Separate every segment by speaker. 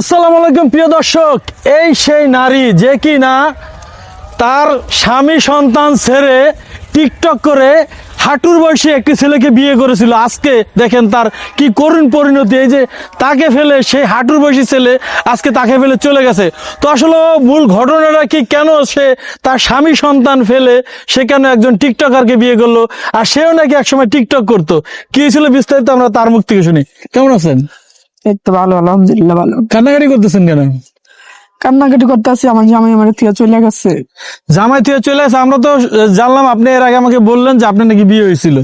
Speaker 1: আসসালামু আলাইকুম, প্রিয় দর্শক। এই সেই নারী, যে কি না তার স্বামী সন্তান ছেড়ে টিকটক করে হাঁটুর বয়সে একটি ছেলেকে বিয়ে করেছিল। আজকে দেখেন তার কি করুণ পরিণতি। এই যে তাকে ফেলে সেই হাঁটুর বয়সী ছেলে আজকে তাকে ফেলে চলে গেছে। তো আসলে মূল ঘটনাটা কি? কেন সে তার স্বামী সন্তান ফেলে সে কেন একজন টিকটকারকে বিয়ে করল? আর সেও নাকি একসময় টিকটক করতো? কি ছিল বিস্তারিত আমরা তার মুখ থেকে শুনি। কেমন আছেন?
Speaker 2: এই তো ভালো আলহামদুলিল্লাহ ভালো।
Speaker 1: কান্নাকাটি করতেছেন কেন?
Speaker 2: কান্নাকাটি করতে আছি আমার জামাই আমার থিয়া চলে গেছে।
Speaker 1: জামাই থিয়া চলে আসে আমরা তো জানলাম আপনি এর আগে আমাকে বললেন যে আপনার নাকি বিয়ে হয়েছিল।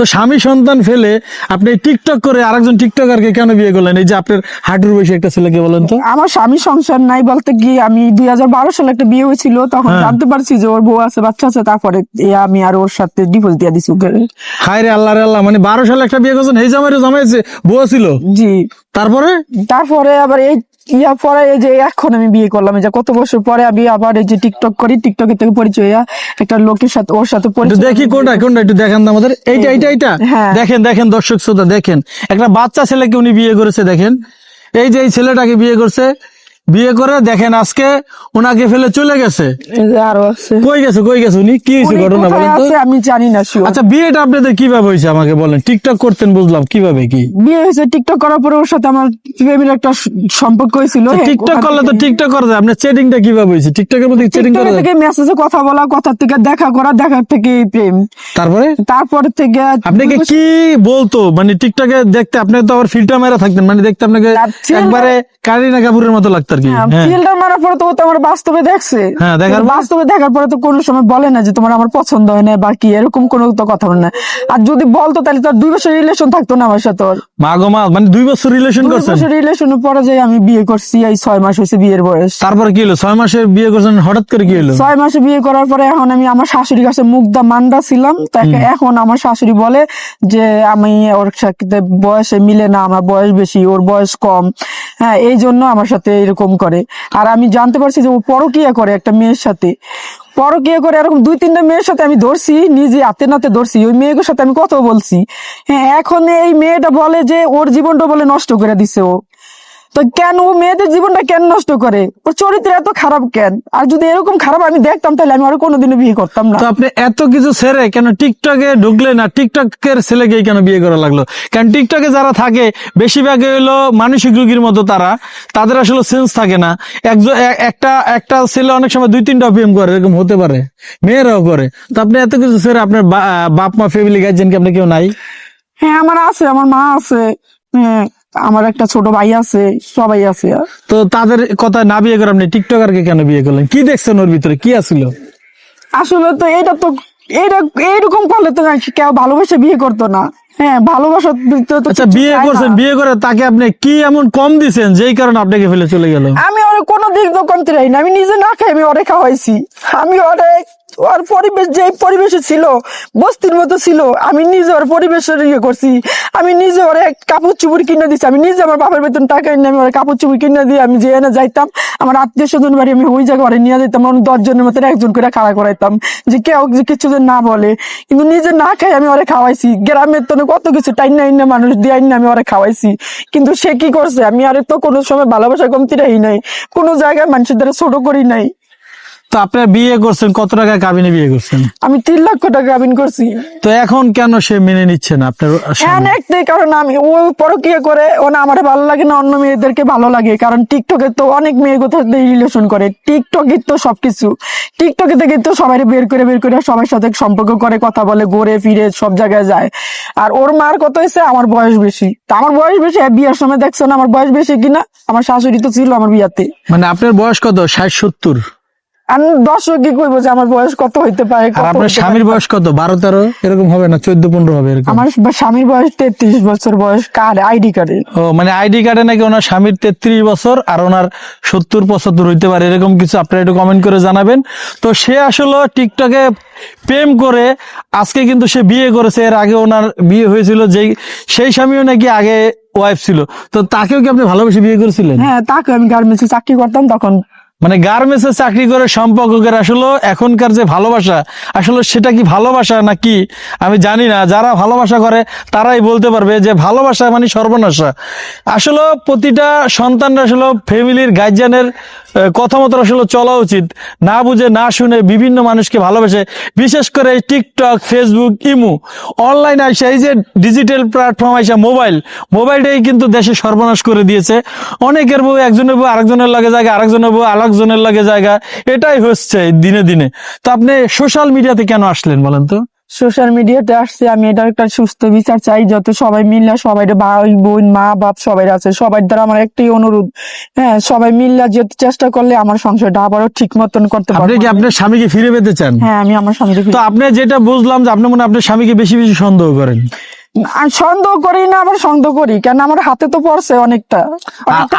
Speaker 1: তো স্বামী সন্তান ফেলে আপনি টিকটক করে আরেকজন টিকটকারকে কেন বিয়ে করলেন? এই যে আপনার হাঁটুর বয়সী একটা ছেলেকে বলেন তো।
Speaker 2: আমার স্বামী সংসার নাই বলতে কি আমি দুই হাজার বারো সালে একটা বিয়ে হয়েছিল তখন
Speaker 1: হ্যাঁ।
Speaker 2: জানতে পারছি যে ওর বউ আছে বাচ্চা আছে তারপরে আমি আর ওর সাথে ডিভোর্স দিয়ে দিছি ওকে।
Speaker 1: হায় রে আল্লাহ রে আল্লাহ মানে বারো সালে একটা বিয়ে করছেন এই জামাইরে জামাইছে বউ ছিল।
Speaker 2: জি।
Speaker 1: তারপরে?
Speaker 2: তারপরে আবার এই ইয়া পরে এই যে এখন আমি বিয়ে করলাম এই যে কত বছর পরে আমি আবার এই যে টিকটক করি টিকটকের থেকে পরিচয় হইয়া একটা লোকের সাথে ওর সাথে পরিচয়
Speaker 1: দেখি কোনটা কোনটা একটু দেখেন না আমাদের। এইটা এইটা এইটা?
Speaker 2: হ্যাঁ।
Speaker 1: দেখেন দেখেন দর্শক শ্রোতা দেখেন। একটা বাচ্চা ছেলেকে উনি বিয়ে করেছে দেখেন। এই যে এই ছেলেটাকে বিয়ে করছে বিয়ে করে দেখেন আজকে ওনাকে ফেলে চলে গেছে।
Speaker 2: আরও আছে।
Speaker 1: কই গেছে কই গেছে? উনি কি হয়েছে ঘটনা বলেন তো?
Speaker 2: আমি জানি না।
Speaker 1: আচ্ছা বিয়েটা আপনাদের কীভাবে হয়েছে আমাকে বলেন? টিকটক করতেন বুঝলাম কীভাবে কি?
Speaker 2: বিয়ে হয়েছে টিকটক করার পরে ওর সাথে আমার প্রেমের একটা সম্পর্ক হয়েছিল।
Speaker 1: টিকটক করলে তো টিকটক করা যায়। আপনার চেটিংটা কীভাবে হয়েছে? টিকটকের মধ্যে চেটিং করা যায়?
Speaker 2: মেসেজে কথা বলা কথা থেকে দেখা করা দেখার থেকে প্রেম।
Speaker 1: তারপরে?
Speaker 2: তারপর থেকে
Speaker 1: আপনাকে কি বলতো? মানে টিকটকে দেখতে আপনি তো আবার ফিল্টার মেরা থাকতেন। মানে দেখতে আপনাকে একবারে কারিনা কাপুরের মতো লাগতো কি হ্যাঁ
Speaker 2: ফিল্টার মারার পরে তো ও তো আমার বাস্তবে দেখছে।
Speaker 1: হ্যাঁ, দেখার
Speaker 2: বাস্তবে দেখার পরে তো কোনো সময় বলে না যে তোমার আমার পছন্দ হয় না বা কি এরকম কোনো তো কথা বলে না। আর যদি বলতো তাহলে তার দুই বছর রিলেশন থাকতো না আমার সাথে ওর।
Speaker 1: মা গো মা মানে দুই বছর রিলেশন
Speaker 2: দুই বছর রিলেশনের পরে যে আমি বিয়ে করছি এই ছয় মাস হয়েছে বিয়ের বয়স।
Speaker 1: তারপরে কি হলো? ছয় মাসে বিয়ে করছেন হঠাৎ করে কি হলো?
Speaker 2: ছয় মাসে বিয়ে করার পরে এখন আমি আমার শাশুড়ির কাছে মুগ্ধা মান্ডা ছিলাম। তাকে এখন আমার শাশুড়ি বলে যে আমি ওর সাথে বয়সে মিলে না আমার বয়স বেশি ওর বয়স কম। হ্যাঁ এই জন্য আমার সাথে এরকম করে। আর আমি জানতে পারছি যে ও পরকিয়া করে একটা মেয়ের সাথে। পরকিয়া করে এরকম দুই তিনটা মেয়ের সাথে আমি ধরছি, নিজে হাতে নাতে ধরছি, ওই মেয়েগুলোর সাথে আমি কথা বলছি। হ্যাঁ এখন এই মেয়েটা বলে যে ওর জীবনটা বলে নষ্ট করে দিছে ও। তো কেন ও মেয়েদের জীবনটা কেন নষ্ট করে? ওর চরিত্র এত খারাপ কেন? আর যদি এরকম খারাপ আমি দেখতাম তাহলে আমি আর কোনোদিনও বিয়ে করতাম না।
Speaker 1: তো আপনি এত কিছু ছেড়ে কেন টিকটকে ঢুকলে না? টিকটক টিকটকের ছেলেকে কেন বিয়ে করা লাগল? কারণ টিকটকে যারা থাকে বেশিরভাগ হলো মানসিক রোগীর মতো তারা। তাদের আসলে সেন্স থাকে না। একজন একটা একটা ছেলে অনেক সময় দুই তিনটা প্রেম করে এরকম হতে পারে। মেয়েরাও করে। তো আপনি এত কিছু ছেড়ে আপনার বাপ মা ফ্যামিলি গার্জেন কি আপনি কেউ নাই?
Speaker 2: হ্যাঁ আমার আছে আমার মা আছে। হ্যাঁ আমার একটা ছোট ভাই আছে সবাই আছে।
Speaker 1: তো তাদের কথা না বিয়ে করে আপনি টিকটকারকে কেন বিয়ে করলেন? কি দেখছেন ওর ভিতরে? কি আসলো
Speaker 2: আসলে তো এটা তো এটা এইরকম করলে তো কেউ ভালোবেসে বিয়ে করতো না। হ্যাঁ তো
Speaker 1: আচ্ছা বিয়ে করছেন বিয়ে করে তাকে আপনি কি এমন কম দিছেন যেই কারণে আপনাকে ফেলে চলে গেল?
Speaker 2: আমি ওরে কোনো দিক তো কমতে না। আমি নিজে না খাই আমি ওরে খাওয়াইছি। আমি ওরে ওর পরিবেশ যে পরিবেশে ছিল বস্তির মতো ছিল আমি নিজে ওর পরিবেশের ইয়ে করছি। আমি নিজে ওরে কাপড় চুপুর কিনে দিছি। আমি নিজে আমার বাপের বেতন টাকা এনে আমি ওরে কাপড় চুপুর কিনে দিয়ে আমি যে এনে যাইতাম আমার আত্মীয় স্বজন বাড়ি আমি ওই জায়গায় ওরে নিয়ে যেতাম আমি দশ জনের মতো একজন করে খাড়া করাইতাম। যে কেউ যে কিছু না বলে কিন্তু নিজে না খাই আমি ওরে খাওয়াইছি। গ্রামের তো কত কিছু টাইন না মানুষ দিয়ে আইন আমি ওরে খাওয়াইছি। কিন্তু সে কি করছে? আমি আরে তো কোনো সময় ভালোবাসা কমতি রাহি নাই। কোনো জায়গায় মানুষের দ্বারা ছোট করি নাই।
Speaker 1: তো আপনার বিয়ে করছেন কত টাকা কাবিনে বিয়ে করছেন?
Speaker 2: আমি তিন লক্ষ টাকা গাবিন করছি।
Speaker 1: তো এখন কেন সে মেনে নিচ্ছে না আপনার
Speaker 2: হ্যাঁ একটাই কারণ আমি ও পরকিয়া করে ও না আমার ভালো লাগে না অন্য মেয়েদেরকে ভালো লাগে। কারণ টিকটকে তো অনেক মেয়ে কোথাও রিলেশন করে। টিকটকে তো সবকিছু। টিকটকে থেকে তো সবাই বের করে বের করে সবার সাথে সম্পর্ক করে কথা বলে ঘুরে ফিরে সব জায়গায় যায়। আর ওর মার কত হয়েছে? আমার বয়স বেশি। তা আমার বয়স বেশি? হ্যাঁ, বিয়ের সময় দেখছ না আমার বয়স বেশি কিনা? আমার শাশুড়ি তো ছিল আমার বিয়াতে।
Speaker 1: মানে আপনার বয়স কত? ষাট সত্তর?
Speaker 2: দর্শক কি কইবো যে আমার বয়স কত হইতে পারে
Speaker 1: আর আপনার স্বামীর বয়স কত? বারো তেরো? এরকম হবে না? চোদ্দ পনেরো হবে এরকম?
Speaker 2: আমার স্বামীর বয়স তেত্রিশ বছর বয়স কার? আইডি কার্ডে
Speaker 1: ও মানে আইডি কার্ডে নাকি ওনার স্বামীর তেত্রিশ বছর আর ওনার সত্তর পঁচাত্তর হইতে পারে? এরকম কিছু আপনারা একটু কমেন্ট করে জানাবেন। তো সে আসলে টিকটকে প্রেম করে আজকে কিন্তু সে বিয়ে করেছে। এর আগে ওনার বিয়ে হয়েছিল যে সেই স্বামীও নাকি আগে ওয়াইফ ছিল। তো তাকেও কি আপনি ভালোবেসে বিয়ে করেছিলেন?
Speaker 2: হ্যাঁ তাকে আমি গার্মেন্টসে চাকরি করতাম তখন
Speaker 1: মানে গার্মেন্টসে চাকরি করে সম্পর্কের আসলে এখনকার যে ভালোবাসা, আসলে সেটা কি ভালোবাসা নাকি আমি জানি না। যারা ভালোবাসা করে, তারাই বলতে পারবে যে ভালোবাসা মানে সর্বনাশা। আসলে প্রতিটা সন্তানরা আসলে ফ্যামিলির গার্জিয়ানের কথা মতো আসলে চলা উচিত। না বুঝে, না শুনে বিভিন্ন মানুষকে ভালোবাসে, বিশেষ করে টিকটক, ফেসবুক, ইমু। অনলাইন আইসা, এই যে ডিজিটাল প্ল্যাটফর্ম আইসা, মোবাইল, মোবাইলটাই কিন্তু দেশে সর্বনাশ করে দিয়েছে। অনেকের বউ একজনের বউ আরেকজনের লাগে জায়গা আরেকজনের বউ আরেকজনের লাগে জায়গা এটাই হচ্ছে দিনে দিনে। তো আপনি সোশ্যাল মিডিয়াতে কেন আসলেন বলেন তো?
Speaker 2: সোশ্যাল মিডিয়াতে আসছে আমি এটার একটা সুস্থ বিচার চাই যত সবাই মিললে সবাই ভাই বোন মা বাপ সবাই আছে সবার দ্বারা আমার একটাই অনুরোধ। হ্যাঁ সবাই মিললে যেতে চেষ্টা করলে আমার সংসারটা আবারও ঠিক মতন করতে
Speaker 1: আপনি
Speaker 2: পারব।
Speaker 1: কি আপনার স্বামীকে ফিরে পেতে চান?
Speaker 2: হ্যাঁ আমি আমার স্বামীকে
Speaker 1: তো আপনি যেটা বুঝলাম যে আপনি মনে আপনার স্বামীকে বেশি বেশি সন্দেহ করেন।
Speaker 2: আমি সন্দেহ করি না আবার সন্দেহ করি কেন আমার হাতে তো পড়ছে অনেকটা।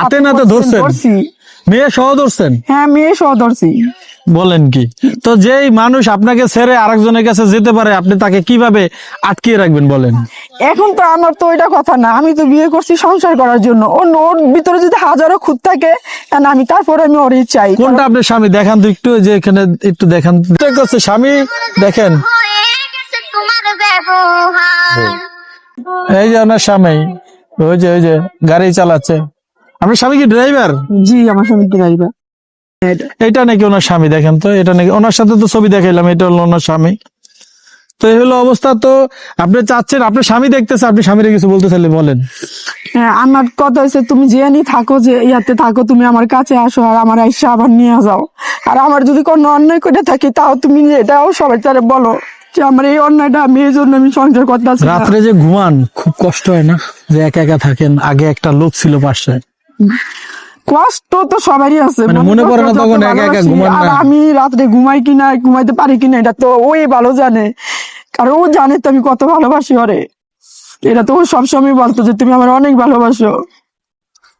Speaker 1: হাতে না তো?
Speaker 2: ধরছি।
Speaker 1: মেয়ে সহ ধরছেন?
Speaker 2: হ্যাঁ মেয়ে সহ ধরছি।
Speaker 1: বলেন কি? তো যেই মানুষ আপনাকে ছেড়ে আরেকজনের কাছে যেতে পারে আপনি তাকে কীভাবে আটকিয়ে রাখবেন বলেন?
Speaker 2: এখন তো আমার তো ওইটা কথা না। আমি তো বিয়ে করছি সংসার করার জন্য। অন্য ওর ভিতরে যদি হাজারো খুদ থাকে আমি তারপরে আমি ওরই চাই।
Speaker 1: কোনটা আপনার স্বামী? দেখান তো একটু যে এখানে একটু দেখান। ঠিক আছে স্বামী? দেখেন। এই যে আপনার স্বামী। ওই যে ওই যে গাড়ি চালাচ্ছে। আপনার স্বামী কি ড্রাইভার
Speaker 2: জি আমার স্বামী ড্রাইভার
Speaker 1: এটা নাকি ওনার স্বামী দেখেন তো এটা নাকি ওনার সাথে তো ছবি দেখাইলাম এটা হলো ওনার স্বামী। তো এই হলো অবস্থা তো আপনি চাচ্ছেন আপনার স্বামী দেখতেছে আপনি স্বামীর কিছু বলতে চাইলে বলেন?
Speaker 2: হ্যাঁ আমার কথা হচ্ছে তুমি জেনি থাকো যে ইয়াতে থাকো তুমি আমার কাছে আসো আর আমার আইসা আবার নিয়ে যাও। আর আমার যদি কোনো অন্যায় করে থাকি তাও তুমি এটাও সবাই তারে বলো যে আমার এই অন্যায়টা আমি এই জন্য আমি সংসার করতে।
Speaker 1: রাত্রে যে ঘুমান খুব কষ্ট হয় না? যে একা একা থাকেন আগে একটা লোক ছিল পাশে।
Speaker 2: কষ্ট তো সবারই আছে
Speaker 1: মানে মনে পড়ে না তখন একা একা ঘুমান না?
Speaker 2: আমি রাতে ঘুমাই কিনা ঘুমাইতে পারি কিনা এটা তো ওই ভালো জানে। কারণ ও জানে তো আমি কত ভালোবাসি ওরে। এটা তো ও সবসময় বলতো যে তুমি আমার অনেক ভালোবাসো।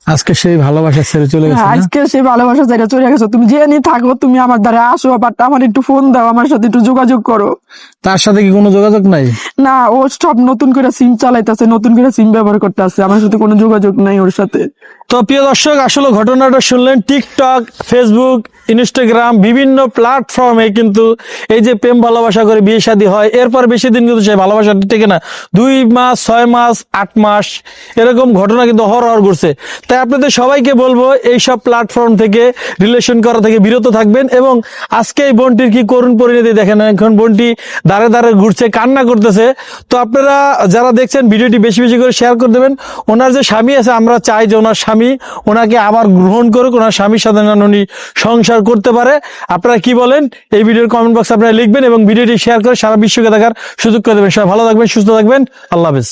Speaker 1: আজকে সেই ভালোবাসা ছেড়ে চলে গেছে
Speaker 2: আজকে সেই ভালোবাসা জায়গা চলে গেছো। তুমি যে নিয়ে থাকো তুমি আমার দ্বারা আসো বাট আমার একটু ফোন দাও আমার সাথে একটু যোগাযোগ করো।
Speaker 1: তার সাথে কি কোনো যোগাযোগ নাই?
Speaker 2: না ও সব নতুন করে সিম চালাইতেছে নতুন করে সিম ব্যবহার করতেছে। আমার সাথে কোনো যোগাযোগ নাই ওর সাথে।
Speaker 1: তো প্রিয় দর্শক আসলে ঘটনাটা শুনলেন টিকটক ফেসবুক ইনস্টাগ্রাম বিভিন্ন প্ল্যাটফর্মে কিন্তু এই যে প্রেম ভালোবাসা করে বিয়ে শাদী হয়। এরপর বেশি দিন কিন্তু সেই ভালোবাসাটা টেকে না। দুই মাস ছয় মাস আট মাস এরকম ঘটনা কিন্তু হর হর ঘুরছে। তাই আপনাদের সবাইকে বলব এই সব প্ল্যাটফর্ম থেকে রিলেশন করা থেকে বিরত থাকবেন এবং আজকে এই বোনটির কি করুণ পরিণতি দেখেন, এখন বোনটি দাঁড়ে দাঁড়ে ঘুরছে, কান্না করতেছে। তো আপনারা যারা দেখছেন, ভিডিওটি বেশি বেশি করে শেয়ার করে দেবেন। ওনার যে স্বামী আছে, আমরা চাই যে ওনার স্বামী ওনাকে আবার গ্রহণ করুক, ওনার স্বামীর সাথে যেন উনি সংসার করতে পারে। আপনারা কি বলেন? এই ভিডিওর কমেন্ট বক্সে আপনারা লিখবেন এবং ভিডিওটি শেয়ার করে সারা বিশ্বকে দেখার সুযোগ করে দেবেন। সবাই ভালো থাকবেন, সুস্থ থাকবেন। আল্লাহ হাফেজ।